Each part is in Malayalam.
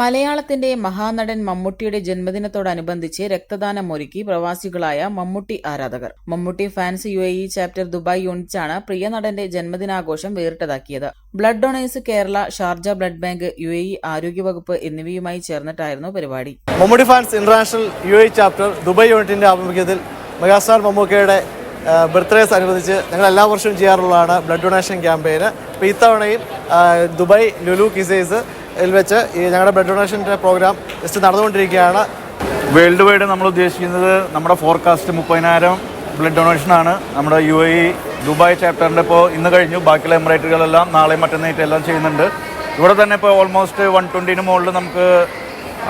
മലയാളത്തിന്റെ മഹാനടൻ മമ്മൂട്ടിയുടെ ജന്മദിനത്തോടനുബന്ധിച്ച് രക്തദാനം ഒരുക്കി പ്രവാസികളായ മമ്മൂട്ടി ആരാധകർ. Mammootty fans U chapter Dubai യൂണിറ്റാണ് പ്രിയ നടന്റെ ജന്മദിനാഘോഷം വേറിട്ടതാക്കിയത്. Blood donors Kerala Sharjah blood bank U A ആരോഗ്യവകുപ്പ് എന്നിവയുമായി ചേർന്നിട്ടായിരുന്നു പരിപാടി. Mammootty fans international U A chapter Dubai യൂണിറ്റിന്റെ ആഭിമുഖ്യത്തിൽ മെഗാസ്റ്റാർ മമ്മൂക്കയുടെ ബർത്ത്ഡേസ് അനുബന്ധിച്ച് ഞങ്ങൾ എല്ലാ വർഷവും ചെയ്യാറുള്ളതാണ് ബ്ലഡ് ഡൊണേഷൻ ക്യാമ്പയിന്. അപ്പോൾ ദുബായ് ലുലു കിസൈസ് വെച്ച് ഈ ഞങ്ങളുടെ ബ്ലഡ് ഡൊണേഷന്റെ പ്രോഗ്രാം ജസ്റ്റ് നടന്നുകൊണ്ടിരിക്കുകയാണ്. വേൾഡ് വൈഡ് നമ്മൾ ഉദ്ദേശിക്കുന്നത് നമ്മുടെ ഫോർകാസ്റ്റ് മുപ്പതിനായിരം ബ്ലഡ് ഡൊണേഷനാണ്. നമ്മുടെ യു എ ഇ ദുബായ് ചാപ്റ്ററിന്റെ ഇപ്പോൾ ഇന്ന് കഴിഞ്ഞു. ബാക്കിയുള്ള എമിറേറ്റുകളെല്ലാം നാളെ മറ്റന്നായിട്ട് എല്ലാം ചെയ്യുന്നുണ്ട്. ഇവിടെ തന്നെ ഇപ്പോൾ ഓൾമോസ്റ്റ് വൺ ട്വന്റിന് മുകളിൽ നമുക്ക്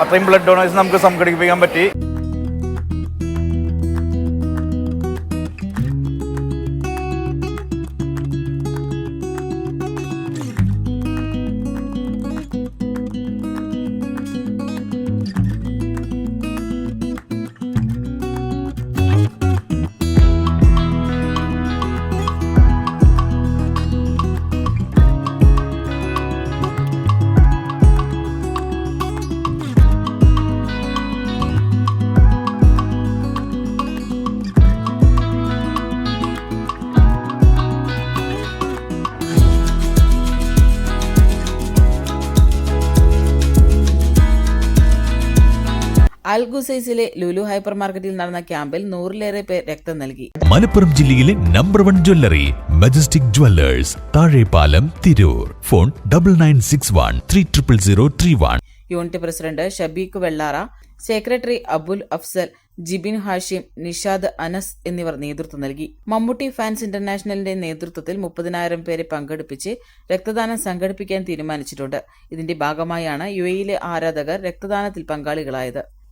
അത്രയും ബ്ലഡ് ഡൊണേഷൻ നമുക്ക് സംഘടിപ്പിക്കാൻ പറ്റി. അൽഗുസൈസിലെ ലുലു ഹൈപ്പർ മാർക്കറ്റിൽ നടന്ന ക്യാമ്പിൽ നൂറിലേറെ പേർ രക്തം നൽകി. മലപ്പുറം ജില്ലയിലെ number one jewellery Majestic Jewellers Thazhepalam Tirur. Phone double nine six one three triple zero three one unit president Shabeeq Vellara secretary Abul Afsal Jibin Hashim Nishad Anas എന്നിവർ നേതൃത്വം നൽകി. മമ്മൂട്ടി ഫാൻസ് ഇന്റർനാഷണലിന്റെ നേതൃത്വത്തിൽ മുപ്പതിനായിരം പേരെ പങ്കെടുപ്പിച്ച് രക്തദാനം സംഘടിപ്പിക്കാൻ തീരുമാനിച്ചിട്ടുണ്ട്. ഇതിന്റെ ഭാഗമായാണ് യു എയിലെ ആരാധകർ രക്തദാനത്തിൽ പങ്കാളികളായത്.